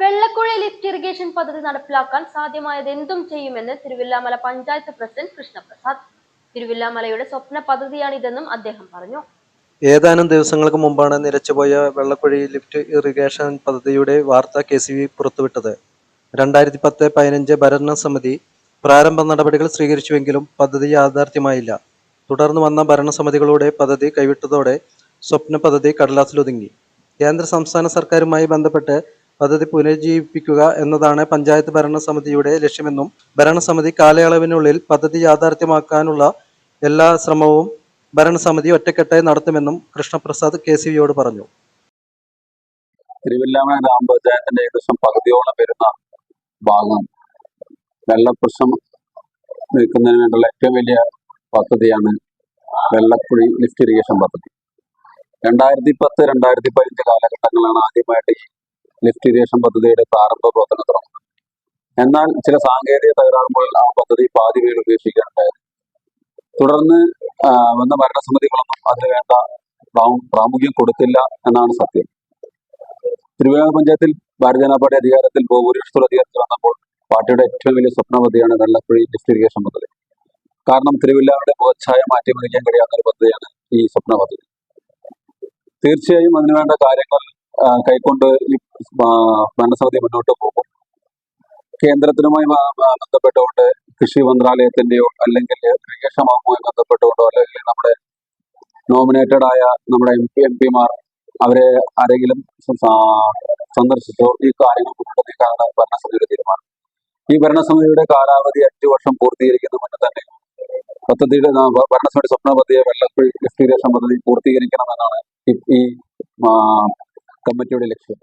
വെള്ളക്കുഴി lift irrigation പദ്ധതി നടപ്പിലാക്കാൻ സാധ്യമായത് എന്തും ചെയ്യുമെന്ന് തിരുവില്ലാമല പഞ്ചായത്ത് പ്രസിഡന്റ് കൃഷ്ണപ്രസാദ്. തിരുവില്ലാമലയുടെ സ്വപ്ന പദ്ധതിയാണിതെന്നും അദ്ദേഹം പറഞ്ഞു. ഏതാനും ദിവസങ്ങൾക്ക് മുമ്പാണ് നിരച്ചുപോയ വെള്ളക്കുഴി ലിഫ്റ്റ് ഇറിഗേഷൻ പദ്ധതിയുടെ വാർത്ത കെ സി ബി പുറത്തുവിട്ടത്. രണ്ടായിരത്തി പത്ത് പതിനഞ്ച് ഭരണസമിതി പ്രാരംഭ നടപടികൾ സ്വീകരിച്ചുവെങ്കിലും പദ്ധതി യാഥാർത്ഥ്യമായില്ല. തുടർന്ന് വന്ന ഭരണസമിതികളുടെ പദ്ധതി കൈവിട്ടതോടെ സ്വപ്ന പദ്ധതി കടലാസിലൊതുങ്ങി. കേന്ദ്ര സംസ്ഥാന സർക്കാരുമായി ബന്ധപ്പെട്ട് പദ്ധതി പുനരുജ്ജീവിപ്പിക്കുക എന്നതാണ് പഞ്ചായത്ത് ഭരണസമിതിയുടെ ലക്ഷ്യമെന്നും ഭരണസമിതി കാലയളവിനുള്ളിൽ പദ്ധതി യാഥാർത്ഥ്യമാക്കാനുള്ള എല്ലാ ശ്രമവും ഭരണസമിതി ഒറ്റക്കെട്ടായി നടത്തുമെന്നും കൃഷ്ണപ്രസാദ് കെ സി വിയോട് പറഞ്ഞു. തിരുവല്ലാമ ഗ്രാമപഞ്ചായത്തിന്റെ ഏകദേശം പകുതിയോളം വരുന്ന ഭാഗം വെള്ളപ്രശ്നം നീക്കുന്നതിന് ഏറ്റവും വലിയ പദ്ധതിയാണ് വെള്ളക്കുഴി ലിഫ്റ്റ് ഇറിഗേഷൻ പദ്ധതി. രണ്ടായിരത്തി പത്ത് രണ്ടായിരത്തി പതിനഞ്ച് കാലഘട്ടങ്ങളാണ് ആദ്യമായിട്ട് ഈ ലിഫ്റ്റ് ഇറിഗേഷൻ പദ്ധതിയുടെ പ്രാരംഭ പ്രവർത്തനം തുടങ്ങുന്നത് എന്നാൽ ചില സാങ്കേതിക തകരാറുമ്പോൾ ആ പദ്ധതി പാതി വീട് ഉപേക്ഷിക്കാനുണ്ടായിരുന്നു തുടർന്ന് വന്ന ഭരണസമിതികളൊന്നും അതിന് വേണ്ട പ്രാമു- പ്രാമുഖ്യം കൊടുത്തില്ല എന്നാണ് സത്യം. തിരുവനന്തപുരം പഞ്ചായത്തിൽ ഭാരതീയ ജനതാ പാർട്ടി അധികാരത്തിൽ ഭൂരിപക്ഷത്തോടെ അധികാരത്തിൽ വന്നപ്പോൾ പാർട്ടിയുടെ ഏറ്റവും വലിയ സ്വപ്ന പദ്ധതിയാണ് വെള്ളക്കുഴി ലിഫ്റ്റ് ഇറിഗേഷൻ പദ്ധതി. കാരണം തിരുവില്ലാവരുടെ മുഖച്ഛായ മാറ്റിമറിക്കാൻ കഴിയാവുന്ന ഒരു പദ്ധതിയാണ് ഈ സ്വപ്ന പദ്ധതി തീർച്ചയായും അതിനുവേണ്ട കാര്യങ്ങൾ കൈക്കൊണ്ട് ഈ ഭരണസമിതി മുന്നോട്ട് പോകും. കേന്ദ്രത്തിനുമായി ബന്ധപ്പെട്ടുകൊണ്ട് കൃഷി മന്ത്രാലയത്തിന്റെയോ അല്ലെങ്കിൽ ഇറിഗേഷൻ വകുപ്പുമായി ബന്ധപ്പെട്ടുകൊണ്ടോ അല്ലെങ്കിൽ നമ്മുടെ നോമിനേറ്റഡ് ആയ നമ്മുടെ എം പി എം പിമാർ അവരെ ആരെങ്കിലും സന്ദർശിച്ചോ ഈ കാര്യങ്ങൾ മുന്നോട്ട് നീക്കാനാണ് ഭരണസമിതിയുടെ തീരുമാനം. ഈ ഭരണസമിതിയുടെ കാലാവധി അഞ്ചു വർഷം പൂർത്തീകരിക്കുന്ന മുന്നേ തന്നെ പദ്ധതിയുടെ ഭരണസമിതി സ്വപ്ന പദ്ധതിയെ വെള്ളക്കുഴി വിസ്തീരേഷൻ പദ്ധതി പൂർത്തീകരിക്കണമെന്നാണ് ഈ കമ്മിറ്റിയുടെ ലക്ഷ്യം.